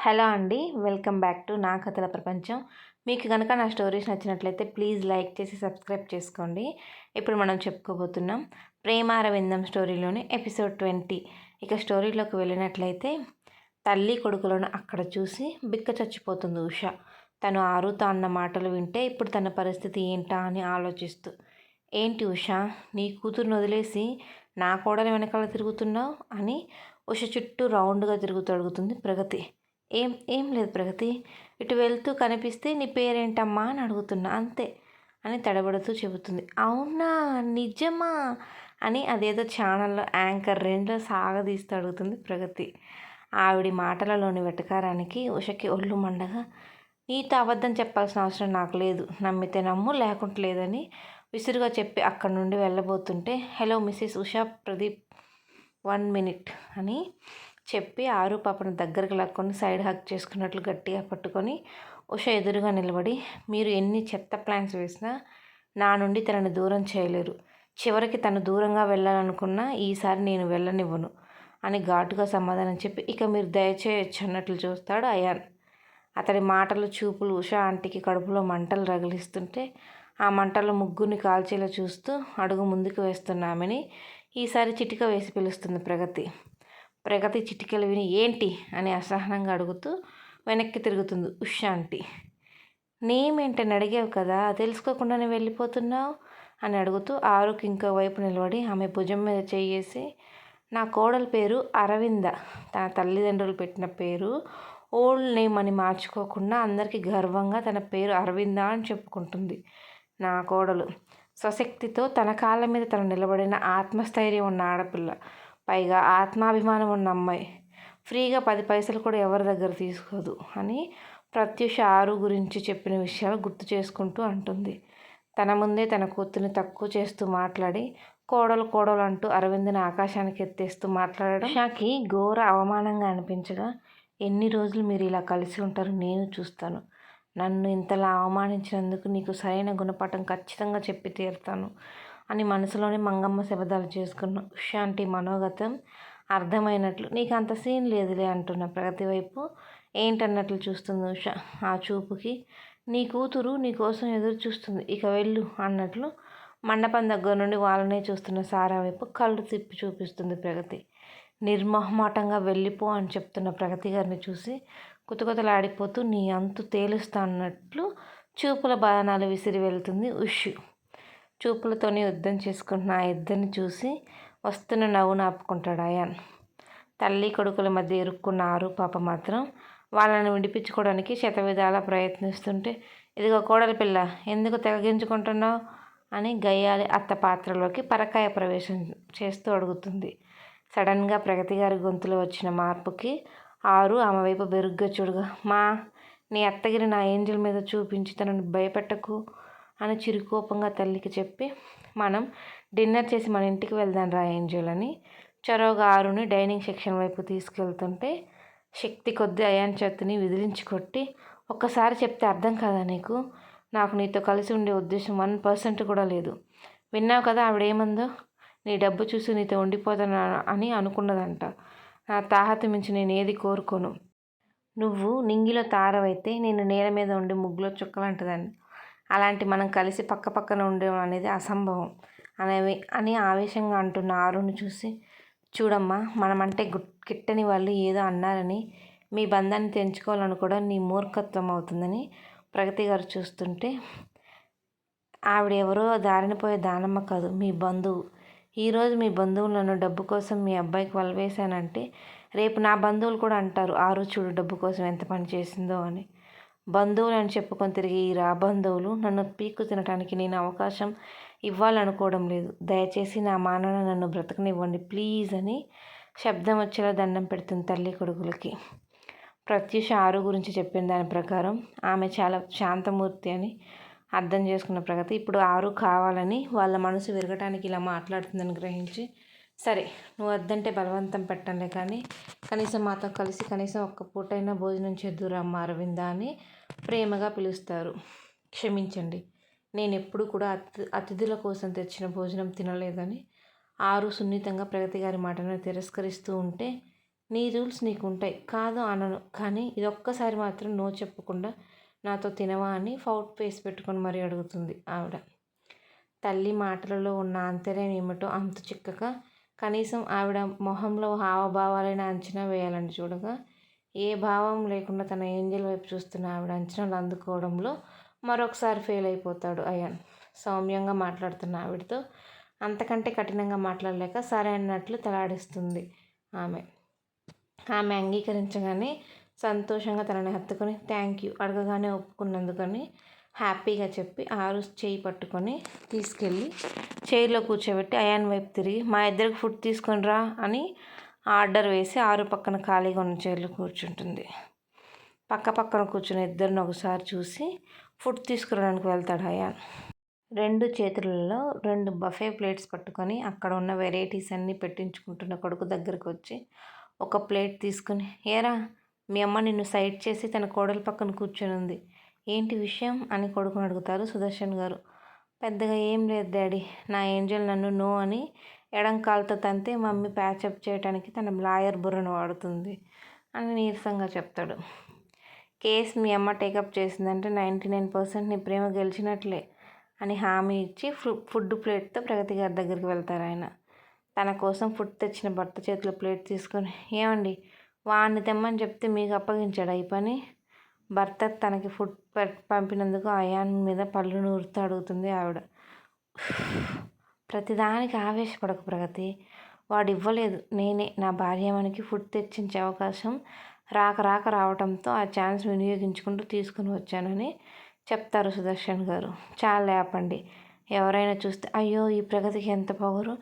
Hello అండి welcome back to నా కథల ప్రపంచం. మీకు కనుక నా స్టోరీస్ నచ్చినట్లయితే ప్లీజ్ లైక్ చేసి సబ్స్క్రైబ్ చేసుకోండి. ఇప్పుడు మనం చెప్పుకోబోతున్నాం ప్రేమారవిందం స్టోరీలోని ఎపిసోడ్ ట్వంటీ. ఇక స్టోరీలోకి వెళ్ళినట్లయితే తల్లి కొడుకులను అక్కడ చూసి బిక్క చచ్చిపోతుంది ఉష. తను ఆరుతా అన్న మాటలు వింటే ఇప్పుడు తన పరిస్థితి ఏంటా అని ఆలోచిస్తూ ఏంటి ఉష నీ కూతురుని వదిలేసి నా కోడలు వెనకాల తిరుగుతున్నావు? అని ఉష చుట్టూ రౌండ్గా తిరుగుతూ అడుగుతుంది ప్రగతి. ఏం ఏం లేదు ప్రగతి. ఇటు వెళ్తూ కనిపిస్తే నీ పేరేంటమ్మా అని అడుగుతున్నా. అంతే అని తడబడుతూ చెబుతుంది. అవునా? నిజమా? అని అదేదో ఛానల్లో యాంకర్ రెండులో సాగదీస్తూ అడుగుతుంది ప్రగతి. ఆవిడి మాటలలోని వెటకారానికి ఉషకి ఒళ్ళు మండగా నీతో అబద్ధం చెప్పాల్సిన అవసరం నాకు లేదు. నమ్మితే నమ్ము లేకుంటే లేదని విసురుగా చెప్పి అక్కడి నుండి వెళ్ళబోతుంటే hello Mrs Usha Pradeep one minute అని చెప్పి ఆరు పాపను దగ్గరకు లాక్కొని సైడ్ హక్ చేసుకున్నట్లు గట్టిగా పట్టుకొని ఉష ఎదురుగా నిలబడి మీరు ఎన్ని చెత్త ప్లాన్స్ వేసినా నా నుండి తనని దూరం చేయలేరు. చివరికి తను దూరంగా వెళ్ళాలనుకున్నా ఈసారి నేను వెళ్ళనివ్వను అని ఘాటుగా సమాధానం చెప్పి ఇక మీరు దయచేయచ్చు అన్నట్లు చూస్తాడు అయాన్. అతడి మాటలు చూపులు ఉష ఆంటీకి కడుపులో మంటలు రగిలిస్తుంటే ఆ మంటలు ముగ్గురిని కాల్చేలా చూస్తూ అడుగు ముందుకు వేస్తున్నామని ఈసారి చిటిక వేసి పిలుస్తుంది ప్రగతి. ప్రగతి చిటికలు విని ఏంటి అని అసహనంగా అడుగుతూ వెనక్కి తిరుగుతుంది ఉషాంటి నేమేంటని అడిగావు కదా తెలుసుకోకుండానే వెళ్ళిపోతున్నావు? అని అడుగుతూ ఆరుకి ఇంకో వైపు నిలబడి ఆమె భుజం మీద చేయేసి నా కోడల పేరు అరవింద. తన తల్లిదండ్రులు పెట్టిన పేరు ఓల్డ్ నేమ్ అని మార్చుకోకుండా అందరికీ గర్వంగా తన పేరు అరవింద అని చెప్పుకుంటుంది నా కోడలు. స్వశక్తితో తన కాళ్ళ మీద తను నిలబడిన ఆత్మస్థైర్యం ఉన్న ఆడపిల్ల. పైగా ఆత్మాభిమానం ఉన్న అమ్మాయి. ఫ్రీగా పది పైసలు కూడా ఎవరి దగ్గర తీసుకోదు అని ప్రత్యూష ఆరు గురించి చెప్పిన విషయాలు గుర్తు చేసుకుంటూ అంటుంది. తన ముందే తన కూతుర్ని తక్కువ చేస్తూ మాట్లాడి కోడలు కోడలు అంటూ అరవింద్ని ఆకాశానికి ఎత్తేస్తూ మాట్లాడడం నాకు ఘోర అవమానంగా అనిపించగా ఎన్ని రోజులు మీరు ఇలా కలిసి ఉంటారు నేను చూస్తాను. నన్ను ఇంతలా అవమానించినందుకు నీకు సరైన గుణపాఠం ఖచ్చితంగా చెప్పి తీరుతాను. అని మనసులోనే మంగమ్మ శబదాలు చేసుకున్న. ఉషాంటి మనోగతం అర్థమైనట్లు. నీకు అంత సీన్ లేదులే అంటున్న ప్రగతి వైపు ఏంటన్నట్లు చూస్తుంది ఉష ఆ చూపుకి. నీ కూతురు నీ కోసం ఎదురు చూస్తుంది. ఇక వెళ్ళు అన్నట్లు మండపం దగ్గర నుండి వాళ్ళనే చూస్తున్న సారా వైపు కళ్ళు తిప్పి చూపిస్తుంది ప్రగతి. నిర్మోహమాటంగా వెళ్ళిపో అని చెప్తున్న ప్రగతి గారిని చూసి కుతకుతలాడిపోతూ నీ అంతు తేలుస్తా అన్నట్లు చూపుల బాణాలు విసిరి వెళ్తుంది ఉషు. చూపులతోనే యుద్ధం చేసుకుంటున్న ఆ ఇద్దరిని చూసి వస్తున్న నవ్వును ఆపుకుంటాడు అయాన్. తల్లి కొడుకుల మధ్య ఇరుక్కున్న ఆరు పాప మాత్రం వాళ్ళని విడిపించుకోవడానికి శతవిధాల ప్రయత్నిస్తుంటే ఇదిగో కోడలి పిల్ల ఎందుకు తెగించుకుంటున్నావు అని గయ్యాలి అత్త పాత్రలోకి పరకాయ ప్రవేశం చేస్తూ అడుగుతుంది. సడన్గా ప్రగతి గారి గొంతులో వచ్చిన మార్పుకి ఆరు ఆమె వైపు బెరుగ్గా చూడగా మా నీ అత్తగిరి నా ఏంజల్ మీద చూపించి తనను భయపెట్టకు అని చిరుకోపంగా తల్లికి చెప్పి మనం డిన్నర్ చేసి మన ఇంటికి వెళ్దాం రా ఏంజల్ అని చొరవగా ఆరుని డైనింగ్ సెక్షన్ వైపు తీసుకెళ్తుంటే శక్తి కొద్ది అయాన్ చేతిని విదిలించి కొట్టి ఒక్కసారి చెప్తే అర్థం కాదా నీకు? నాకు నీతో కలిసి ఉండే ఉద్దేశం వన్ పర్సెంట్ కూడా లేదు. విన్నావు కదా ఆవిడేమందో? నీ డబ్బు చూసి నీతో ఉండిపోతానా అని అనుకున్నదంట. నా తాహత మించి నేను ఏది కోరుకోను. నువ్వు నింగిలో తారవైతే నేను నేల మీద ఉండి ముగ్గులో చుక్కలంటదాన్ని అలాంటి మనం కలిసి పక్క పక్కన ఉండడం అనేది అసంభవం అనేవి అని ఆవేశంగా అంటున్న ఆరుని చూసి చూడమ్మా మనమంటే గిట్టని వాళ్ళు ఏదో అన్నారని మీ బంధాన్ని తెంచుకోవాలనుకోవడం నీ మూర్ఖత్వం అవుతుందని ప్రగతి గారు చూస్తుంటే ఆవిడ ఎవరో దారినపోయే దానమ్మ కాదు మీ బంధువు. ఈరోజు మీ బంధువులను డబ్బు కోసం మీ అబ్బాయికి వలవేశానంటే రేపు నా బంధువులు కూడా అంటారు ఆరు చూడు డబ్బు కోసం ఎంత పని చేసిందో అని. బంధువులు అని చెప్పుకొని తిరిగి ఈ రాబంధువులు నన్ను పీక్కు తినడానికి నేను అవకాశం ఇవ్వాలనుకోవడం లేదు. దయచేసి నా మానవ నన్ను బ్రతకనివ్వండి ప్లీజ్ అని శబ్దం వచ్చేలా దండం పెడుతుంది తల్లి కొడుకులకి. ప్రత్యూష ఆరు గురించి చెప్పిన దాని ప్రకారం ఆమె చాలా శాంతమూర్తి అని అర్థం చేసుకున్న ప్రగతి ఇప్పుడు ఆరు కావాలని వాళ్ళ మనసు విరగటానికి ఇలా మాట్లాడుతుందని గ్రహించి సరే నువ్వు వద్దంటే బలవంతం పెట్టంలే కానీ కనీసం మాతో కలిసి కనీసం ఒక్క పూటైనా భోజనం చేద్దురమ్మ అరవింద అని ప్రేమగా పిలుస్తారు. క్షమించండి నేను ఎప్పుడు కూడా అతి అతిథుల కోసం తెచ్చిన భోజనం తినలేదని ఆరు సున్నితంగా ప్రగతి గారి మాటను తిరస్కరిస్తూ ఉంటే నీ రూల్స్ నీకు ఉంటాయి కాదు అనను కానీ ఇదొక్కసారి మాత్రం నో చెప్పకుండా నాతో తినవా అని ఫౌట్ ఫేస్ పెట్టుకొని మరీ అడుగుతుంది ఆవిడ. తల్లి మాటలలో ఉన్న ఆంతర్యం ఏమిటో అంత చిక్కగా కనీసం ఆవిడ మొహంలో హావభావాలైన అంచనా వేయాలని చూడగా. ఏ భావం లేకుండా తన ఏంజల్ వైపు చూస్తున్న ఆవిడ అంచనాలు అందుకోవడంలో మరొకసారి ఫెయిల్ అయిపోతాడు అయాన్. సౌమ్యంగా మాట్లాడుతున్న ఆవిడతో అంతకంటే కఠినంగా మాట్లాడలేక సరే అన్నట్లు తలాడిస్తుంది ఆమె. ఆమె అంగీకరించగానే సంతోషంగా తనని హత్తుకొని థ్యాంక్ యూ అడగగానే ఒప్పుకున్నందుకని హ్యాపీగా చెప్పి ఆరు చేయి పట్టుకొని తీసుకెళ్ళి చైర్లో కూర్చోబెట్టి అయాన్ వైపు తిరిగి మా ఇద్దరికి ఫుడ్ తీసుకొని రా అని ఆర్డర్ వేసి ఆరు పక్కన ఖాళీగా ఉన్న చైర్లో కూర్చుంటుంది. పక్క పక్కన కూర్చున్న ఇద్దరిని ఒకసారి చూసి ఫుడ్ తీసుకురావడానికి వెళ్తాడు అయాన్. రెండు చేతులలో రెండు బఫే ప్లేట్స్ పట్టుకొని అక్కడ ఉన్న వెరైటీస్ అన్నీ పెట్టించుకుంటున్న కొడుకు దగ్గరకు వచ్చి ఒక ప్లేట్ తీసుకుని ఏరా మీ అమ్మ నిన్ను సైడ్ చేసి తన కోడల పక్కన కూర్చొని ఉంది ఏంటి విషయం అని కొడుకుని అడుగుతారు సుదర్శన్ గారు. పెద్దగా ఏం లేదు డాడీ నా ఏంజల్ నన్ను నో అని ఎడం కాలుతో తంతే మమ్మీ ప్యాచప్ చేయడానికి తన లాయర్ బుర్రను వాడుతుంది అని నీరసంగా చెప్తాడు. కేస్ మీ అమ్మ టేకప్ చేసిందంటే నైంటీ నైన్ పర్సెంట్ నీ ప్రేమ గెలిచినట్లే అని హామీ ఇచ్చి ఫుడ్ ప్లేట్తో ప్రగతి గారి దగ్గరికి వెళ్తారు ఆయన. తన కోసం ఫుడ్ తెచ్చిన భర్త చేతిలో ప్లేట్ తీసుకొని ఏమండి వాడిని తెమ్మని చెప్తే మీకు అప్పగించాడు ఈ పని? భర్త తనకి ఫుడ్ పంపినందుకు అయాన్ మీద పళ్ళు నూరుతూ అడుగుతుంది ఆవిడ. ప్రతిదానికి ఆవేశపడకు ప్రగతి. వాడు ఇవ్వలేదు నేనే నా భార్యమనికి ఫుడ్ తెచ్చించే అవకాశం రాక రాక రావడంతో ఆ ఛాన్స్ వినియోగించుకుంటూ తీసుకుని వచ్చానని చెప్తారు సుదర్శన్ గారు. చాలా లేపండి. ఎవరైనా చూస్తే అయ్యో ఈ ప్రగతికి ఎంత పవరు?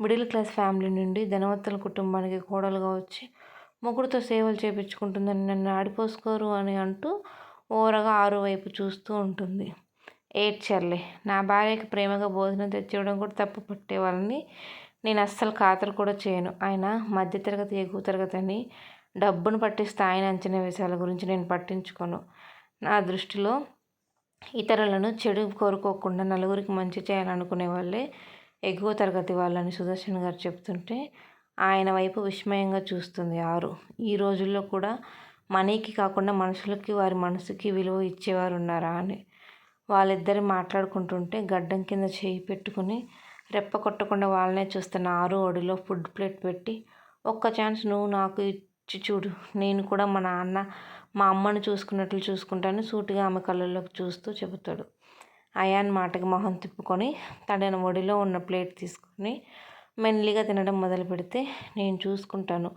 మిడిల్ క్లాస్ ఫ్యామిలీ నుండి ధనవంతుల కుటుంబానికి కోడలుగా వచ్చి మొగుడుతో సేవలు చేయించుకుంటుందని నన్ను ఆడిపోసుకోరు అని అంటూ ఓరగా ఆరు వైపు చూస్తూ ఉంటుంది. ఏడ్చర్లే నా భార్యకి ప్రేమగా భోజనం తెచ్చివ్వడం కూడా తప్పు పట్టేవాళ్ళని నేను అస్సలు ఖాతరు కూడా చేయను. ఆయన మధ్యతరగతి ఎగువ తరగతి అని డబ్బును పట్టి స్థాయిని అంచనా విషయాల గురించి నేను పట్టించుకోను. నా దృష్టిలో ఇతరులను చెడు కోరుకోకుండా నలుగురికి మంచి చేయాలనుకునే వాళ్ళే ఎగువ తరగతి వాళ్ళని సుదర్శన్ గారు చెప్తుంటే ఆయన వైపు విస్మయంగా చూస్తుంది ఆరు. ఈ రోజుల్లో కూడా మనీకి కాకుండా మనుషులకి వారి మనసుకి విలువ ఇచ్చేవారు ఉన్నారా అని. వాళ్ళిద్దరు మాట్లాడుకుంటుంటే గడ్డం కింద చేయి పెట్టుకుని రెప్ప కొట్టకుండా వాళ్ళనే చూస్తున్న ఆరు ఒడిలో ఫుడ్ ప్లేట్ పెట్టి ఒక్క ఛాన్స్ నువ్వు నాకు ఇచ్చి చూడు. నేను కూడా మా నాన్న మా అమ్మను చూసుకున్నట్లు చూసుకుంటాను. సూటిగా ఆమె కళ్ళల్లోకి చూస్తూ చెబుతాడు. అయాన్ మాటకి మొహం తిప్పుకొని తన ఒడిలో ఉన్న ప్లేట్ తీసుకొని మెల్లిగా తినడం మొదలు పెడితే నేను చూసుకుంటాను.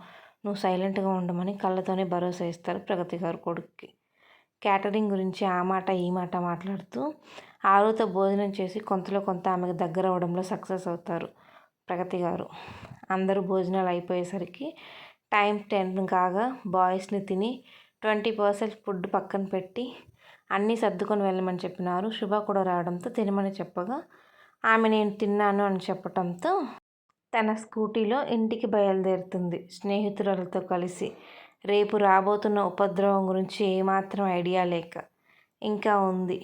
నువ్వు సైలెంట్గా ఉండమని కళ్ళతోనే భరోసా ఇస్తారు ప్రగతి గారు కొడుక్కి. క్యాటరింగ్ గురించి ఆ మాట ఈ మాట మాట్లాడుతూ ఆరుతో భోజనం చేసి కొంతలో కొంత ఆమెకు దగ్గర అవడంలో సక్సెస్ అవుతారు ప్రగతి గారు. అందరూ భోజనాలు అయిపోయేసరికి టైం టెన్ కాగా బాయ్స్ని తిని ట్వంటీ పర్సెంట్ ఫుడ్ పక్కన పెట్టి అన్నీ సర్దుకొని వెళ్ళమని చెప్పినారు. శుభ కూడా రావడంతో తినమని చెప్పగా ఆమె నేను తిన్నాను అని చెప్పడంతో తన స్కూటీలో ఇంటికి బయలుదేరుతుంది స్నేహితురాలతో కలిసి. రేపు రాబోతున్న ఉపద్రవం గురించి ఏమాత్రం ఐడియా లేక. ఇంకా ఉంది.